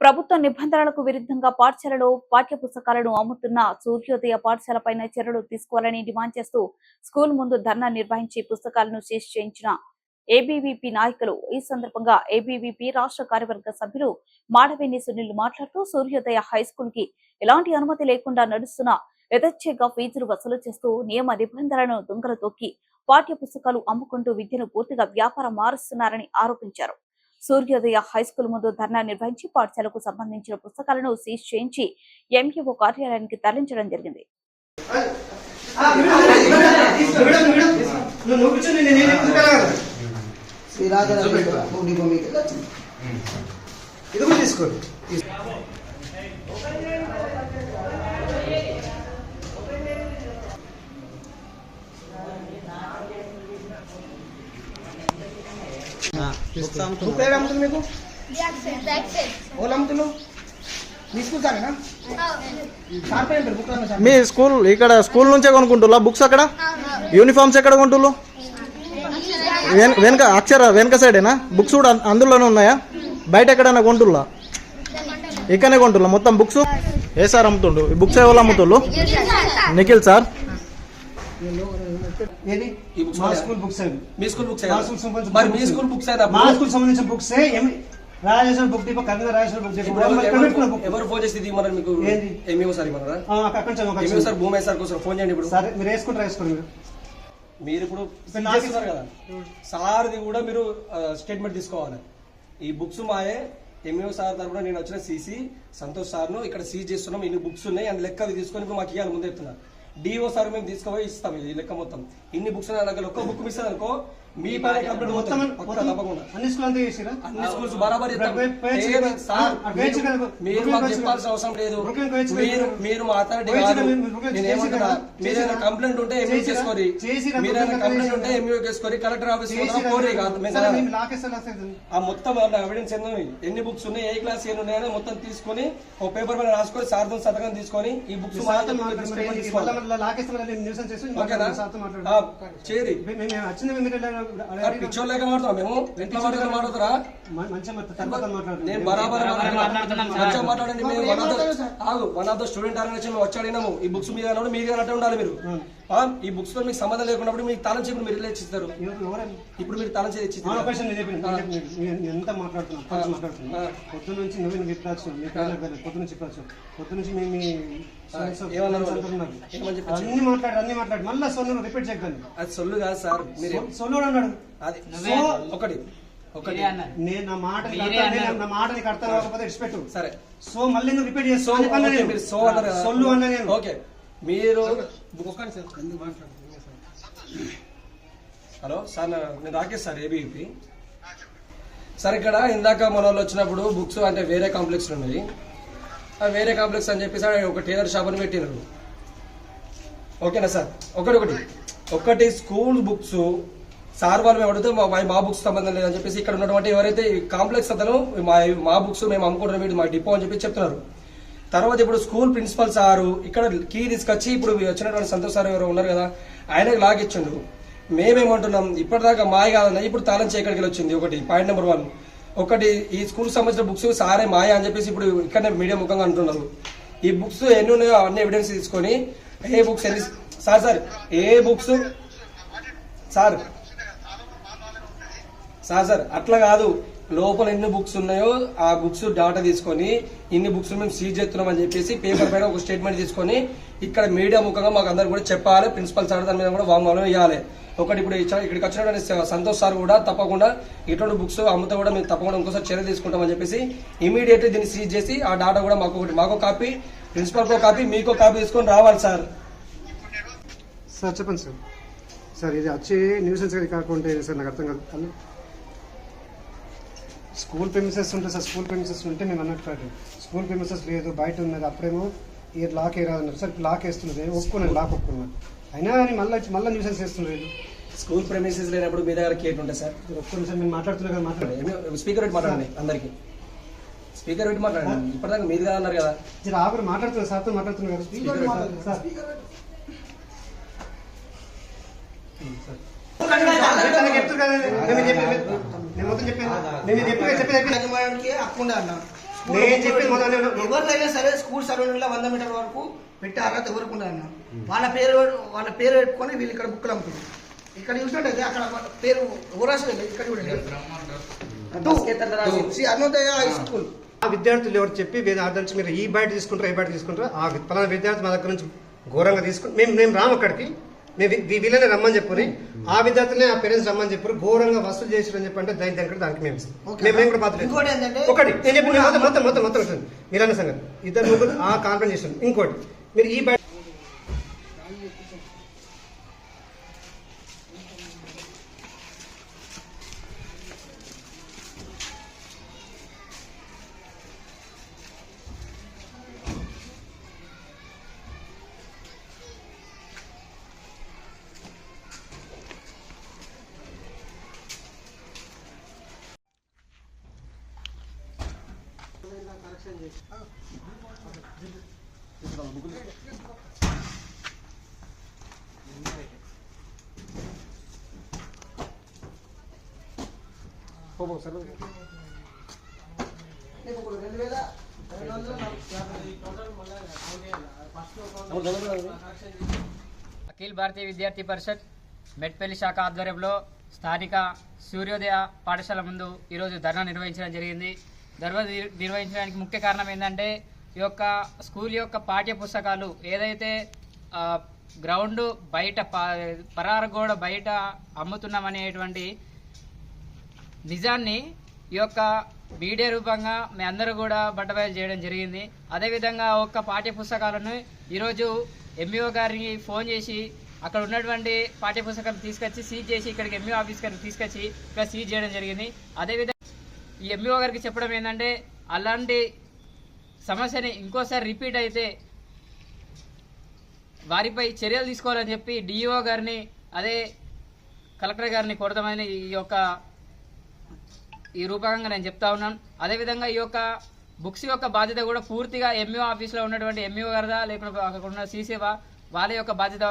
ప్రభుత్వ నిబంధనలకు విరుద్ధంగా పాఠశాలలో పాఠ్య పుస్తకాలను అమ్ముతున్న సూర్యోదయ పాఠశాలపైన చర్యలు తీసుకోవాలని డిమాండ్ చేస్తూ స్కూల్ ముందు ధర్నా నిర్వహించి పుస్తకాలను సీజ్ చేయించిన ఏబీవీపీ నాయకులు. ఈ సందర్భంగా ఏబీవీపీ రాష్ట్ర కార్యవర్గ సభ్యులు మాడవేని సునీల్ మాట్లాడుతూ సూర్యోదయ హై స్కూల్కి ఎలాంటి అనుమతి లేకుండా నడుస్తున్న యథేచ్ఛగా ఫీజులు వసూలు చేస్తూ నియమ నిబంధనలను దొంగలు తొక్కి పాఠ్య పుస్తకాలు అమ్ముకుంటూ విద్యను పూర్తిగా వ్యాపారం మారుస్తున్నారని ఆరోపించారు. సూర్యోదయ హై స్కూల్ ముందు ధర్నా నిర్వహించి పాఠశాలకు సంబంధించిన పుస్తకాలను సీజ్ చేయించి ఎంఈఓ కార్యాలయానికి తరలించడం జరిగింది. ఇది కూడా తీసుకోండి. బుక్ ఏడు అమ్ముతుంది మీకు ఓళ్ళు మీ స్కూల్ సారేనా మీ స్కూల్ ఇక్కడ స్కూల్ నుంచే కొనుక్కుంటున్నా బుక్స్ అక్కడ? యూనిఫామ్స్ ఎక్కడ కొంటుళ్ళు వెన- వెనక అక్షర వెనక సైడేనా? బుక్స్ కూడా అందులోనే ఉన్నాయా? బయట ఎక్కడైనా కొంటుల్లా ఇక్కడనే కొంటుల్లా మొత్తం బుక్స్? ఏ సార్ అమ్ముతుండు? ఈ బుక్స్ ఎవరు అమ్ముతుండ్రు? నిఖిల్ సార్. ఏది? మా? స్కూల్ బుక్స్ మీ స్కూల్ బుక్స్ మా స్కూల్ సంబంధించిన మరి మీ books. స్కూల్ బుక్స్ మా స్కూల్ సంబంధించిన books Rajeshwara book Deepak Karimnagar Rajeshwara book ఎవరు ఫోన్ చేసి మీకు? ఎంఈఓ సార్ అక్కడ ఎంఈఓ సార్? భూమి సార్ కోసం ఫోన్ చేయండి ఇప్పుడు. సరే మీరు వేసుకుంటారు వేసుకోండి మీరు? మీరు ఇప్పుడు ఇప్పుడు నాకు చేస్తున్నారు కదా. సార్ది కూడా మీరు స్టేట్మెంట్ తీసుకోవాలి. ఈ బుక్స్ మాయే. ఎంఈఓ సార్ తరపున నేను వచ్చిన సీసీ. సంతోష్ సార్ను ఇక్కడ సీజ్ చేస్తున్నాం. ఇన్ని బుక్స్ ఉన్నాయి. అండ్ లెక్క తీసుకొని ఇప్పుడు మాకు ఇవ్వాలి. ముందు చెప్తున్నా. డిఓ సార్ మేము తీసుకుపోయి ఇస్తాం ఈ లెక్క మొత్తం. ఇన్ని బుక్స్ నా దగ్గర ఒక్క బుక్ మిస్ అనుకో మీ పైన కంప్లీట్ మొత్తం మొత్తం పక్కా మొత్తం తప్పకుండా అన్ని స్కూల్ అంతా చేసిరా అన్ని స్కూల్స్ బరాబర్. సార్, మీరు- మాకు చెప్పాల్సిన. అవసరం లేదు. మీరు మీరు మా అథారిటీ పేజ్ కాదు. కంప్లైంట్ ఉంటే చేసి చేసుకోరి కదా. చేసి కదా. మీరు ఏదైనా బుకింగ్ కంప్లైంట్ ఉంటే. ఎంఈఓ చేసుకోరి కలెక్టర్ ఆఫీస్ కోరి కాదు. ఆ మొత్తం ఎవిడెన్స్ ఎన్నో ఎన్ని బుక్స్ ఉన్నాయి ఏ క్లాస్ ఎన్ని ఉన్నాయని మొత్తం తీసుకొని ఒక పేపర్ మీద రాసుకొని సార్తో సంతకం తీసుకొని ఈ బుక్స్ మాట్లాడు. మాట్లాడు. మాట్లాడు. చేరి మేము- మేము వచ్చింది ఎందుకు వెళ్ళాలి? అడగండి. పిచ్చోళ్ళ లేక మాట్లాడతాం మేము మాట్లాడుతున్నా మాట్లాడతారా మంచిగా మాట్లాడు. నేను బరాబర్ మంచిగా మాట్లాడండి ఆగు one of the student organisation మేము వచ్చి అడిగినాము ఈ బుక్స్ మీద అన్నప్పుడు మీరు అన్నట్టు ఉండాలి మీరు. ఆ, ఈ బుక్స్తో మీకు సంబంధం లేకున్నప్పుడు మీకు తాళం చెప్పి మీరు ఇలా ఇచ్చిస్తారు? ఇప్పుడు మీరు తాళం చేసి ఎంత మాట్లాడుతున్నా. పొద్దు నుంచి నువ్వు నువ్వు పేరు పొద్దు నుంచి చెప్పచ్చు పొద్దు నుంచి మేము? అన్ని మాట్లాడు అన్ని మాట్లాడు. మళ్ళీ సొల్లు రిపీట్ చేయకండి. అది సొల్లు కాదు సార్. మీరు సొల్లు అన్నాడు. అది ఒకటి. నేను నా మాట నీకు అర్థం- నేను నా మాట నీకు అర్థం కాకపోతే ఇడిచిపెట్టు సరే. సో మళ్ళీ నువ్వు రిపీట్ చేసి సో. మీరు సో అన్నారు కదా. సొల్లు అన్నా నేను. ఓకే. మీరు హలో సార్ నేను రాకేష్ సార్ ఏబీపీ సార్ ఇక్కడ ఇందాక మన వాళ్ళు వచ్చినప్పుడు బుక్స్ అంటే వేరే కాంప్లెక్స్ ఉన్నాయి. ఆ వేరే కాంప్లెక్స్ అని చెప్పేసి ఒక టేలర్ షాప్ అని పెట్టినారు. ఓకేనా సార్? ఒకటి ఒకటి. ఒకటి స్కూల్ బుక్స్ సార్ వాళ్ళు మేము అడిగితే మా మా బుక్స్ సంబంధం లేదని చెప్పేసి ఇక్కడ ఉన్నటువంటి ఎవరైతే కాంప్లెక్స్ అతను మా మా బుక్స్ మేము అమ్ముకుంటున్నాం వీడు మా డిపో అని చెప్పి చెప్తున్నారు. తర్వాత ఇప్పుడు స్కూల్ ప్రిన్సిపల్ సారు ఇక్కడ కీ తీసుకొచ్చి ఇప్పుడు వచ్చినటువంటి సంతోష్ సార్ ఎవరు ఉన్నారు కదా ఆయనకు లాగ్ ఇచ్చిండు మేమేమంటున్నాం ఇప్పటిదాకా మాయ కాదన్న ఇప్పుడు తాళం చేయక్కడికి వచ్చింది ఒకటి పాయింట్ నెంబర్ వన్ ఒకటి ఈ స్కూల్ సంబంధించిన బుక్స్ సారే మాయ అని చెప్పేసి ఇప్పుడు ఇక్కడనే మీడియా ముఖంగా అంటున్నారు. ఈ బుక్స్ ఎన్ని ఉన్నాయో అన్ని ఎవిడెన్స్ తీసుకొని ఏ బుక్స్ ఎన్ని సార్ సార్ ఏ బుక్స్ సార్ సార్ సార్ అట్లా కాదు. లోపల ఎన్ని బుక్స్ ఉన్నాయో ఆ బుక్స్ డాటా తీసుకొని ఇన్ని బుక్స్ మేము సీజ్ చేస్తున్నాం అని చెప్పేసి పేపర్ పైన ఒక స్టేట్మెంట్ తీసుకొని ఇక్కడ మీడియా ముఖంగా మాకు అందరు కూడా చెప్పాలి. ప్రిన్సిపల్ సార్ దాని మీద కూడా వాంగ్మూలం ఇవ్వాలి ఒకటి ఇప్పుడు ఇక్కడికి వచ్చినటువంటి సంతోష్ సార్ కూడా తప్పకుండా ఇటువంటి బుక్స్ అమ్ముతా కూడా మేము తప్పకుండా ఇంకోసారి చర్య తీసుకుంటామని చెప్పేసి ఇమీడియట్లీ దీన్ని సీజ్ చేసి ఆ డాటా కూడా మాకు ఒకటి మాకు కాపీ ప్రిన్సిపల్కో కాపీ మీకో కాపీ తీసుకొని రావాలి సార్. సార్ చెప్పండి సార్. సార్ ఇది వచ్చి న్యూసెన్స్ కాకుండా సార్ నాకు అర్థం కాదు. స్కూల్ ప్రెమిసెస్ ఉంటే సార్ స్కూల్ ప్రెమిసెస్ ఉంటే మేము అన్నట్టు స్కూల్ ప్రెమిసెస్ లేదు బయట ఉన్నది అప్పుడేమో ఈ లాక్ ఏ రాదన్నారు. సార్ లాక్ వేస్తున్నది ఒప్పుకున్నాను లాక్ ఒప్పుకున్నాను అయినా కానీ మళ్ళీ మళ్ళీ న్యూసెన్స్ వేస్తున్నారు. స్కూల్ ప్రెమిసెస్ లేనప్పుడు మీ దగ్గర కేట్ ఉంటుంది సార్? మీరు ఒప్పుకున్నారు సార్ మేము మాట్లాడుతున్నా కదా మాట్లాడండి స్పీకర్ పెట్టి మాట్లాడండి అందరికి. స్పీకర్ పెట్టి మాట్లాడండి ఇప్పటిదాకా మీరు కదా అన్నారు కదా. జర ఆవిడ మాట్లాడుతున్నారు సార్తో మాట్లాడుతున్నారు కదా. Speaker sir. చెప్తారు కదా నేను మొత్తం చెప్పాను? నేను చెప్పి చెప్పి చెప్పి అన్న. స్కూల్ నేను చెప్పింది ఎవరినైనా సరే స్కూల్ సరౌండింగ్లో వంద మీటర్ల వరకు పెట్టే అర్హత ఎవరికి ఉండాలన్న వాళ్ళ పేరు వాళ్ళ పేరు పెట్టుకొని వీళ్ళు ఇక్కడ బుక్కులు అమ్ముతుంది ఇక్కడ చూసినట్టయితే అక్కడ వాళ్ళ పేరు ఊరాసి ఇక్కడ చూడండి. Arunodaya high school. ఆ విద్యార్థులు ఎవరు చెప్పి వేరే నుంచి మీరు ఈ బయట తీసుకుంటారా ఈ బయట తీసుకుంటారా ఆ పలానా విద్యార్థి మా దగ్గర నుంచి ఘోరంగా తీసుకుని మేము మేము రాము అక్కడికి. వీళ్ళనే రమ్మని చెప్పి ఆ విద్యార్థులనే ఆ పేరెంట్స్ రమ్మని చెప్పారు. ఘోరంగా వసూలు చేసారని చెప్పంటే దాని దానికి దానికి మేము. మేము కూడా ఒకటి నేను చెప్పిన మొత్తం మొత్తం మొత్తం మొత్తం. మీరన్న సంగతి. ఇద్దరు ముగ్గురు ఆ కాంప్లైంట్ చేస్తుంది ఇంకోటి మీరు ఈ రెండు వేల రెండు వందల అఖిల్ భారతీయ విద్యార్థి పరిషత్ మెట్పల్లి శాఖ ఆధ్వర్యంలో స్థానిక సూర్యోదయ పాఠశాల ముందు ఈరోజు ధర్నా నిర్వహించడం జరిగింది. ధర్నా నిర్వహించడానికి ముఖ్య కారణం ఏంటంటే ఈ యొక్క స్కూల్ యొక్క పాఠ్య పుస్తకాలు ఏదైతే గ్రౌండ్ బయట ప- పరార గోడ బయట అమ్ముతున్నామనేటువంటి నిజాన్ని ఈ యొక్క మీడియా రూపంగా మీ అందరూ కూడా బట్టబయలు చేయడం జరిగింది. అదేవిధంగా ఒక్క పాఠ్య పుస్తకాలను ఈరోజు ఎంఈఓ గారికి ఫోన్ చేసి అక్కడ ఉన్నటువంటి పాఠ్య పుస్తకాలు తీసుకొచ్చి సీజ్ చేసి ఇక్కడికి ఎంఈఓ ఆఫీస్ గారికి తీసుకొచ్చి ఇక్కడ సీజ్ చేయడం జరిగింది. అదేవిధంగా ఈ ఎంఈఓ గారికి చెప్పడం ఏంటంటే అలాంటి సమస్యని ఇంకోసారి రిపీట్ అయితే వారిపై చర్యలు తీసుకోవాలని చెప్పి డిఈఓ గారిని అదే కలెక్టర్ గారిని కొడదామని ఈ యొక్క ఈ రూపకంగా నేను చెప్తా ఉన్నాను. అదేవిధంగా ఈ యొక్క బుక్స్ యొక్క బాధ్యత కూడా పూర్తిగా ఎంఈఓ ఆఫీస్లో ఉన్నటువంటి ఎంఈఓ గారిదా లేకుంటే అక్కడ ఉన్న సీసీవా వాళ్ళ యొక్క బాధ్యత